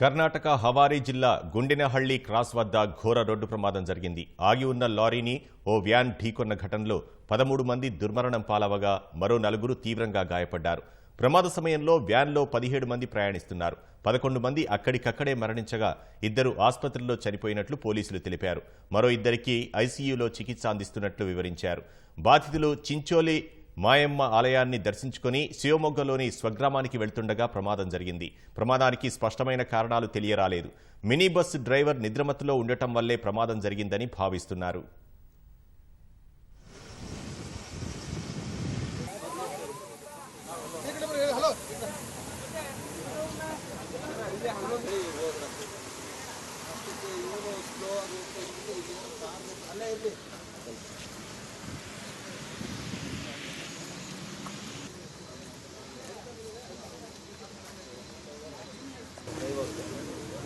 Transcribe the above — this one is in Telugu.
కర్ణాటక హవారీ జిల్లా గుండెనహళ్ళి క్రాస్ వద్ద ఘోర రోడ్డు ప్రమాదం జరిగింది. ఆగి ఉన్న లారీని ఓ వ్యాన్ ఢీకొన్న ఘటనలో పదమూడు మంది దుర్మరణం పాలవగా మరో నలుగురు తీవ్రంగా గాయపడ్డారు. ప్రమాద సమయంలో వ్యాన్లో పదిహేడు మంది ప్రయాణిస్తున్నారు. పదకొండు మంది అక్కడికక్కడే మరణించగా ఇద్దరు ఆసుపత్రిలో చనిపోయినట్లు పోలీసులు తెలిపారు. మరో ఇద్దరికి ఐసీయూలో చికిత్స అందిస్తున్నట్లు వివరించారు. బాధితులు చించోలి మాయమ్మ ఆలయాన్ని దర్శించుకుని శివమొగ్గలోని స్వగ్రామానికి వెళ్తుండగా ప్రమాదం జరిగింది. ప్రమాదానికి స్పష్టమైన కారణాలు తెలియరాలేదు. మినీ బస్సు డ్రైవర్ నిద్రమత్తులో ఉండటం వల్లే ప్రమాదం జరిగిందని భావిస్తున్నారు.